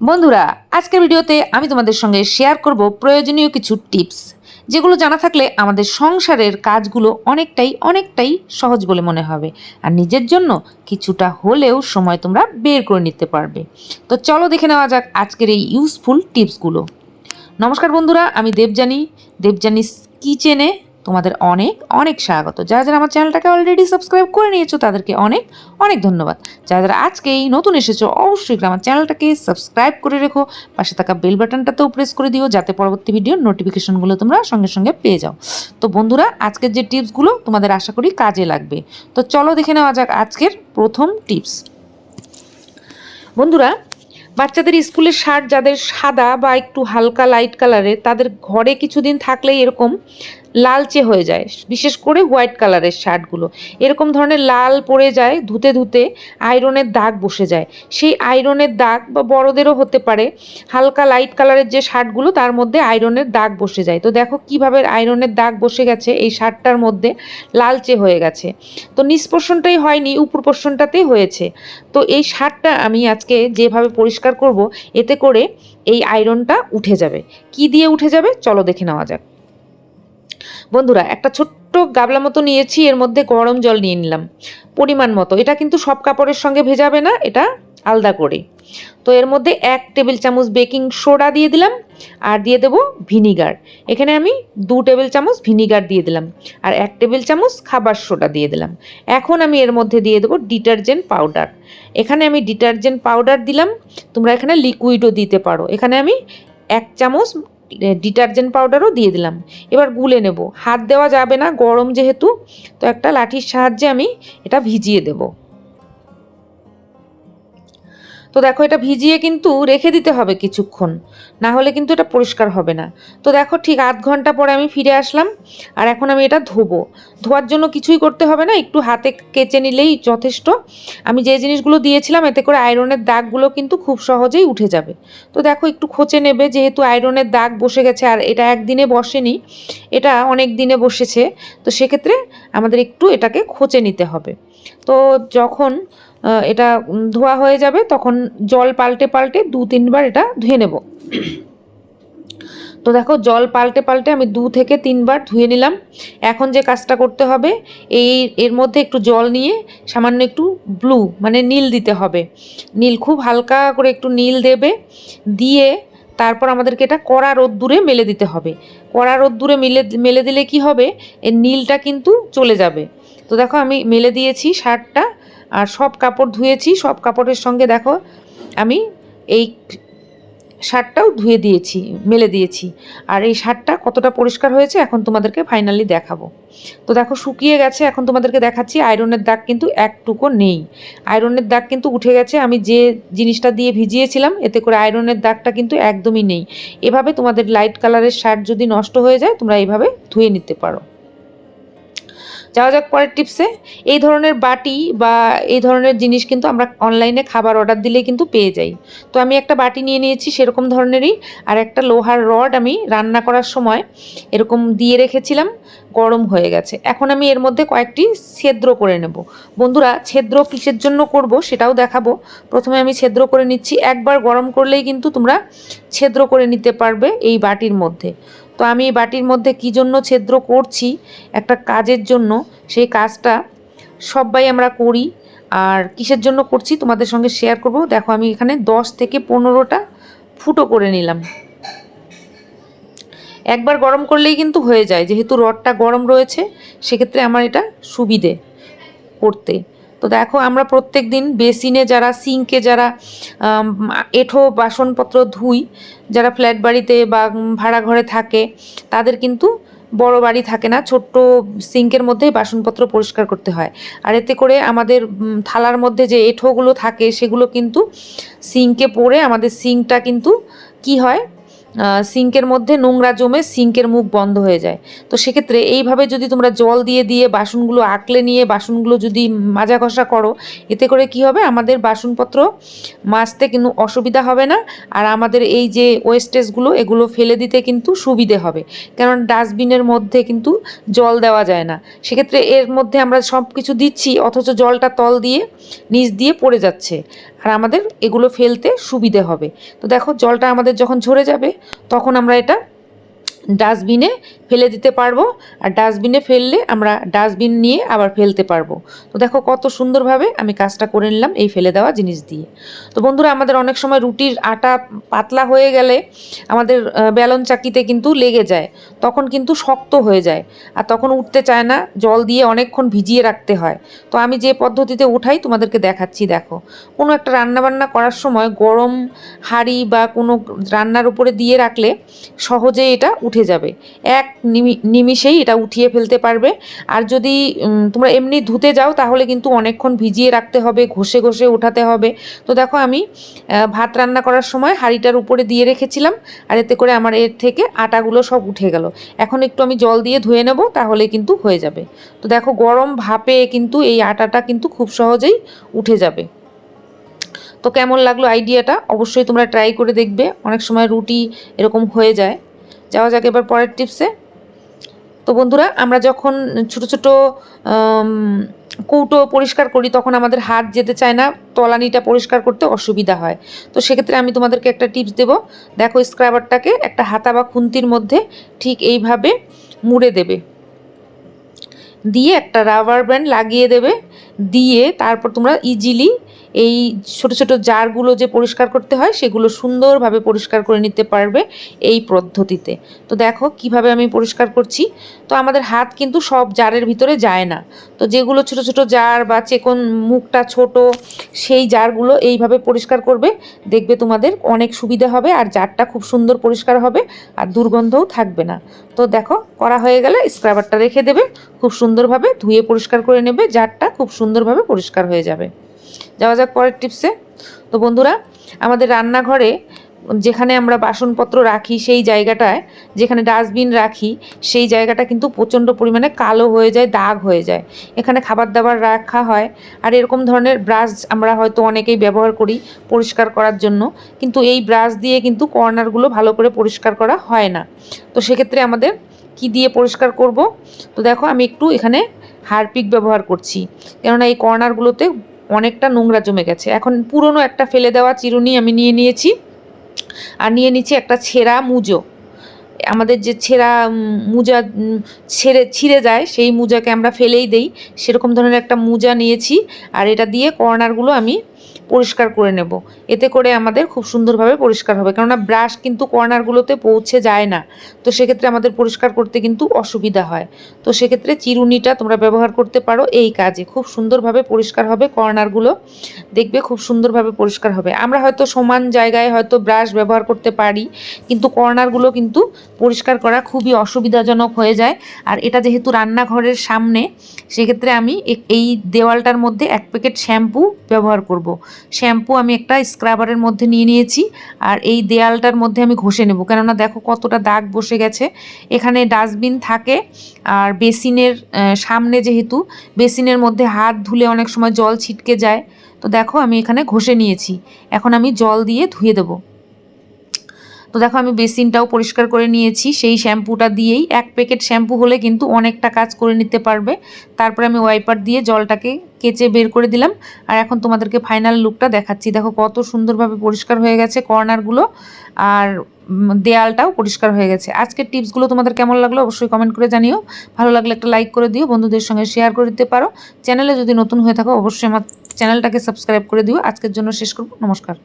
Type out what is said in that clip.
বন্ধুরা, আজকের ভিডিওতে আমি তোমাদের সঙ্গে শেয়ার করব প্রয়োজনীয় কিছু টিপস যেগুলো জানা থাকলে আমাদের সংসারের কাজগুলো অনেকটাই অনেকটাই সহজ বলে মনে হবে। আর নিজের জন্য কিছুটা হলেও সময় তোমরা বের করে নিতে পারবে। তো চলো দেখে নেওয়া যাক আজকের এই ইউজফুল টিপসগুলো নমস্কার বন্ধুরা, আমি দেবজানি দেবজানিস কিচেনে তোমাদের অনেক অনেক স্বাগত। যারা যারা আমার চ্যানেলটাকে অলরেডি সাবস্ক্রাইব করে নিয়েছো, তাদেরকে অনেক অনেক ধন্যবাদ। যারা যারা আজকেই নতুন এসেছ, অবশ্যই আমার চ্যানেলটাকে সাবস্ক্রাইব করে রেখো। পাশে থাকা বেল বাটনটাতেও প্রেস করে দিও, যাতে পরবর্তী ভিডিওর নোটিফিকেশনগুলো তোমরা সঙ্গে সঙ্গে পেয়ে যাও। তো বন্ধুরা, আজকের যে টিপসগুলো তোমাদের আশা করি কাজে লাগবে। তো চলো দেখে নেওয়া যাক আজকের প্রথম টিপস বন্ধুরা বাচ্চাদের স্কুলের শার্ট যাদের সাদা বা একটু হালকা লাইট কালারের তাদের ঘরে কিছুদিন থাকলেই এরকম লালচে হয়ে যায়। বিশেষ করে হোয়াইট কালারের শার্টগুলো। এরকম ধরনের লাল পড়ে যায়, ধুতে ধুতে আয়রনের দাগ বসে যায়। সেই আয়রনের দাগ বা বড়দেরও হতে পারে, হালকা লাইট কালারের যে শার্টগুলো, তার মধ্যে আয়রনের দাগ বসে যায়। তো দেখো কীভাবে আয়রনের দাগ বসে গেছে এই শার্টটার মধ্যে, লালচে হয়ে গেছে। তো নিষ্পোষণটাই হয়নি, উপর পোর্শনটাতেই হয়েছে। তো এই শার্টটা আমি আজকে যেভাবে পরিষ্কার করব, এতে করে এই আয়রনটা উঠে যাবে। কি দিয়ে উঠে যাবে? চলো দেখে নেওয়া যাক। বন্ধুরা, একটা ছোট্ট গাবলা মতো নিয়েছি, এর মধ্যে গরম জল নিয়ে নিলাম। পরিমাণ মতো। এটা কিন্তু সব কাপড়ের সঙ্গে ভেজাবে না, এটা আলাদা করে। তো এর মধ্যে এক টেবিল চামচ বেকিং সোডা দিয়ে দিলাম আর দিয়ে দেবো ভিনিগার। এখানে আমি দু টেবিল চামচ ভিনিগার দিয়ে দিলাম আর এক টেবিল চামচ খাবার সোডা দিয়ে দিলাম। এখন আমি এর মধ্যে দিয়ে দেবো ডিটারজেন্ট পাউডার। এখানে আমি ডিটারজেন্ট পাউডার দিলাম, তোমরা এখানে লিকুইডও দিতে পারো। এখানে আমি এক চামচ ডিটারজেন্ট পাউডারও দিয়ে দিলাম। এবার গুলে নেব। হাত দেওয়া যাবে না, গরম যেহেতু, তো একটা লাঠির সাহায্যে আমি এটা ভিজিয়ে দেবো। তো দেখো, এটা ভিজিয়ে কিন্তু রেখে দিতে হবে কিছুক্ষণ। না হলে কিন্তু এটা পরিষ্কার হবে না। তো দেখো, ঠিক আধ ঘণ্টা পরে আমি ফিরে আসলাম আর এখন আমি এটা ধোবো। ধোয়ার জন্য কিছুই করতে হবে না, একটু হাতে কেচে নিলেই যথেষ্ট। আমি যে জিনিসগুলো দিয়েছিলাম, এতে করে আয়রনের দাগগুলো কিন্তু খুব সহজেই উঠে যাবে। তো দেখো, একটু খোঁচে নেবে, যেহেতু আয়রনের দাগ বসে গেছে আর এটা একদিনে বসেনি, এটা অনেক দিনে বসেছে। তো সেক্ষেত্রে আমাদের একটু এটাকে খোঁচে নিতে হবে। তো যখন এটা ধোয়া হয়ে যাবে, তখন জল পাল্টে পাল্টে দু তিনবার এটা ধুয়ে নেব। তো দেখো, জল পাল্টে পাল্টে আমি দু থেকে তিনবার ধুয়ে নিলাম। এখন যে কাজটা করতে হবে, এই এর মধ্যে একটু জল নিয়ে সামান্য একটু ব্লু মানে নীল দিতে হবে। নীল খুব হালকা করে একটু নীল দেবে, দিয়ে তারপর আমাদেরকে এটা কড়া রোদ্দুরে মেলে দিতে হবে। কড়া রোদ্দুরে মেলে মেলে দিলে কি হবে? এর নীলটা কিন্তু চলে যাবে। তো দেখো, আমি মেলে দিয়েছি শার্টটা সব কাপড় ধুয়েছি, সব কাপড়ের সঙ্গে দেখো আমি এই শার্টটাও ধুয়ে দিয়েছি, মেলে দিয়েছি। আর এই শার্টটা কতটা পরিষ্কার হয়েছে এখন তোমাদেরকে ফাইনালি দেখাবো। তো দেখো শুকিয়ে গেছে, এখন তোমাদেরকে দেখাচ্ছি আয়রনের দাগ কিন্তু একটুকু নেই। আয়রনের দাগ কিন্তু উঠে গেছে, আমি যে জিনিসটা দিয়ে ভিজিয়েছিলাম, এতে করে আয়রনের দাগটা কিন্তু একদমই নেই। এভাবে তোমাদের লাইট কালারের শার্ট যদি নষ্ট হয়ে যায়, তোমরা এইভাবে ধুয়ে নিতে পারো। যাওয়া যাক পরের টিপসে এই ধরনের বাটি বা এই ধরনের জিনিস কিন্তু আমরা অনলাইনে খাবার অর্ডার দিলে কিন্তু পেয়ে যাই। তো আমি একটা বাটি নিয়ে নিয়েছি সেরকম ধরনেরই। আর একটা লোহার রড আমি রান্না করার সময় এরকম দিয়ে রেখেছিলাম, গরম হয়ে গেছে। এখন আমি এর মধ্যে কয়েকটি ছেদ্র করে নেব। বন্ধুরা, ছেদ্র কিসের জন্য করব সেটাও দেখাবো। প্রথমে আমি ছেদ্র করে নিচ্ছি। একবার গরম করলেই কিন্তু তোমরা ছেদ্র করে নিতে পারবে এই বাটির মধ্যে। তো আমি এই বাটির মধ্যে কী জন্য ছেদ্র করছি একটা কাজের জন্য, সেই কাজটা সবাই আমরা করি। আর কিসের জন্য করছি তোমাদের সঙ্গে শেয়ার করব। দেখো আমি এখানে দশ থেকে পনেরোটা ফুটো করে নিলাম। একবার গরম করলেই কিন্তু হয়ে যায়, যেহেতু রডটা গরম রয়েছে, সেক্ষেত্রে আমার এটা সুবিধে করতে। তো দেখো, আমরা প্রত্যেক দিন বেসিনে যারা, সিঙ্কে যারা এঁঠো বাসনপত্র ধুই, যারা ফ্ল্যাট বাড়িতে বা ভাড়া ঘরে থাকে, তাদের কিন্তু বড় বাড়ি থাকে না, ছোট্ট সিঙ্কের মধ্যেই বাসনপত্র পরিষ্কার করতে হয়। আর এতে করে আমাদের থালার মধ্যে যে এঁঠোগুলো থাকে, সেগুলো কিন্তু সিঙ্কে পড়ে আমাদের সিঙ্কটা কিন্তু কি হয় সিঙ্কের মধ্যে নোংরা জমে সিঙ্কের মুখ বন্ধ হয়ে যায়। তো সেক্ষেত্রে এইভাবে যদি তোমরা জল দিয়ে দিয়ে বাসনগুলো আঁকলে নিয়ে বাসনগুলো যদি মাজা ঘষা করো, এতে করে কি হবে? আমাদের বাসনপত্র মাজতে কিন্তু অসুবিধা হবে না আর আমাদের এই যে ওয়েস্টেজগুলো, এগুলো ফেলে দিতে কিন্তু সুবিধে হবে। কারণ ডাস্টবিনের মধ্যে কিন্তু জল দেওয়া যায় না। সেক্ষেত্রে এর মধ্যে আমরা সব কিছু দিচ্ছি, অথচ জলটা তল দিয়ে, নিচ দিয়ে পড়ে যাচ্ছে। আর আমাদের এগুলো ফেলতে সুবিধে হবে। তো দেখো, জলটা আমাদের যখন ঝরে যাবে, তখন আমরা এটা ডাস্টবিনে ফেলে দিতে পারব। আর ডাস্টবিনে ফেললে আমরা ডাস্টবিন নিয়ে আবার ফেলতে পারব। তো দেখো কত সুন্দরভাবে আমি কাজটা করে নিলাম এই ফেলে দেওয়া জিনিস দিয়ে। তো বন্ধুরা, আমাদের অনেক সময় রুটির আটা পাতলা হয়ে গেলে আমাদের বেলন চাকিতে কিন্তু লেগে যায়। তখন কিন্তু শক্ত হয়ে যায়। আর তখন উঠতে চায় না, জল দিয়ে অনেকক্ষণ ভিজিয়ে রাখতে হয়। তো আমি যে পদ্ধতিতে উঠাই তোমাদেরকে দেখাচ্ছি, দেখো। কোনো একটা রান্নাবান্না করার সময় গরম হাঁড়ি বা কোনো রান্নার উপরে দিয়ে রাখলে সহজে এটা উঠে যাবে। এক নিমি- নিমিষেই এটা উঠিয়ে ফেলতে পারবে। আর যদি তোমরা এমনি ধুতে যাও, তাহলে কিন্তু অনেকক্ষণ ভিজিয়ে রাখতে হবে, ঘষে ঘষে ওঠাতে হবে। তো দেখো আমি ভাত রান্না করার সময় হাঁড়িটার উপরে দিয়ে রেখেছিলাম, আর এতে করে আমার এর থেকে আটাগুলো সব উঠে গেল। এখন একটু আমি জল দিয়ে ধুয়ে নেব, তাহলে কিন্তু হয়ে যাবে। তো দেখো গরম ভাপে কিন্তু এই আটাটা কিন্তু খুব সহজেই উঠে যাবে। তো কেমন লাগল আইডিয়াটা? অবশ্যই তোমরা ট্রাই করে দেখবে। অনেক সময় রুটি এরকম হয়ে যায়। যাওয়া যাক এবার পরের টিপসে তো বন্ধুরা, আমরা যখন ছোট ছোট কৌটো পরিষ্কার করি, তখন আমাদের হাত যেতে চায় না, তলানিটা পরিষ্কার করতে অসুবিধা হয়। তো সেক্ষেত্রে আমি তোমাদেরকে একটা টিপস দেব। দেখো স্ক্রাবারটাকে একটা হাতা বা খুন্তির মধ্যে ঠিক এইভাবে মুড়ে দেবে। দিয়ে একটা রাবার ব্যান্ড লাগিয়ে দেবে। দিয়ে তারপর তোমরা ইজিলি এই ছোট ছোট জারগুলো যে পরিষ্কার করতে হয়, সেগুলো সুন্দরভাবে পরিষ্কার করে নিতে পারবে এই পদ্ধতিতে। তো দেখো কীভাবে আমি পরিষ্কার করছি। তো আমাদের হাত কিন্তু সব জারের ভিতরে যায় না। তো যেগুলো ছোট ছোট জার বা চেকন মুখটা ছোট, সেই জারগুলো এইভাবে পরিষ্কার করবে। দেখবে তোমাদের অনেক সুবিধা হবে আর জারটা খুব সুন্দর পরিষ্কার হবে আর দুর্গন্ধও থাকবে না। তো দেখো করা হয়ে গেলে স্ক্রাবারটা রেখে দেবে। খুব সুন্দরভাবে ধুয়ে পরিষ্কার করে নেবে। জারটা খুব সুন্দরভাবে পরিষ্কার হয়ে যাবে। যাওয়া যাক পরের টিপসে তো বন্ধুরা, আমাদের রান্নাঘরে যেখানে আমরা বাসনপত্র রাখি সেই জায়গাটায়, যেখানে ডাস্টবিন রাখি, সেই জায়গাটা কিন্তু প্রচণ্ড পরিমাণে কালো হয়ে যায়, দাগ হয়ে যায়। এখানে খাবার দাবার রাখা হয়। আর এরকম ধরনের ব্রাশ আমরা হয়তো অনেকেই ব্যবহার করি পরিষ্কার করার জন্য। কিন্তু এই ব্রাশ দিয়ে কিন্তু কর্নারগুলো ভালো করে পরিষ্কার করা হয় না। তো সেক্ষেত্রে আমাদের কি দিয়ে পরিষ্কার করব? তো দেখো, আমি একটু এখানে হারপিক ব্যবহার করছি। কেননা এই কর্নারগুলোতে অনেকটা নোংরা জমে গেছে। এখন পুরনো একটা ফেলে দেওয়া চিরুনি আমি নিয়ে নিয়েছি। আর নিয়ে নিচ্ছি একটা ছেঁড়া মুজো। আমাদের যে ছেঁড়া মুজা ছেড়ে, ছিঁড়ে যায়, সেই মুজাকে আমরা ফেলেই দেই। সেরকম ধরনের একটা মুজা নিয়েছি। আর এটা দিয়ে কর্নারগুলো আমি পরিষ্কার করে নেব। এতে করে আমাদের খুব সুন্দরভাবে পরিষ্কার হবে। কেননা ব্রাশ কিন্তু কর্নারগুলোতে পৌঁছে যায় না। তো সেক্ষেত্রে আমাদের পরিষ্কার করতে কিন্তু অসুবিধা হয়। তো সেক্ষেত্রে চিরুনিটা তোমরা ব্যবহার করতে পারো এই কাজে। খুব সুন্দরভাবে পরিষ্কার হবে কর্নারগুলো দেখবে খুব সুন্দরভাবে পরিষ্কার হবে। আমরা হয়তো সমান জায়গায় হয়তো ব্রাশ ব্যবহার করতে পারি, কিন্তু কর্নারগুলো কিন্তু পরিষ্কার করা খুবই অসুবিধাজনক হয়ে যায়। আর এটা যেহেতু রান্নাঘরের সামনে, সেক্ষেত্রে আমি এই দেওয়ালটার মধ্যে এক প্যাকেট শ্যাম্পু ব্যবহার করব। শ্যাম্পু আমি একটা স্ক্রাবারের মধ্যে নিয়ে নিয়েছি আর এই দেয়ালটার মধ্যে আমি ঘষে নেব। কেননা দেখো কতটা দাগ বসে গেছে। এখানে ডাস্টবিন থাকে আর বেসিনের সামনে যেহেতু বেসিনের মধ্যে হাত ধুলে অনেক সময় জল ছিটকে যায়। তো দেখো আমি এখানে ঘষে নিয়েছি। এখন আমি জল দিয়ে ধুয়ে দেবো। তো দেখো আমি বেসিনটাও পরিষ্কার করে নিয়েছি। সেই শ্যাম্পুটা দিয়েই এক প্যাকেট শ্যাম্পু হলে কিন্তু অনেকটা কাজ করে নিতে পারবে। তারপরে আমি ওয়াইপার দিয়ে জলটাকে কেচে বের করে দিলাম। আর এখন তোমাদেরকে ফাইনাল লুকটা দেখাচ্ছি। দেখো কত সুন্দরভাবে পরিষ্কার হয়ে গেছে কর্নারগুলো। আর দেয়ালটাও পরিষ্কার হয়ে গেছে। আজকের টিপসগুলো তোমাদের কেমন লাগল অবশ্যই কমেন্ট করে জানিও। ভালো লাগলে একটা লাইক করে দিও, বন্ধুদের সঙ্গে শেয়ার করে দিতে পারো। চ্যানেলে যদি নতুন হয়ে থাকো, অবশ্যই আমার চ্যানেলটাকে সাবস্ক্রাইব করে দিও। আজকের জন্য শেষ করব। নমস্কার।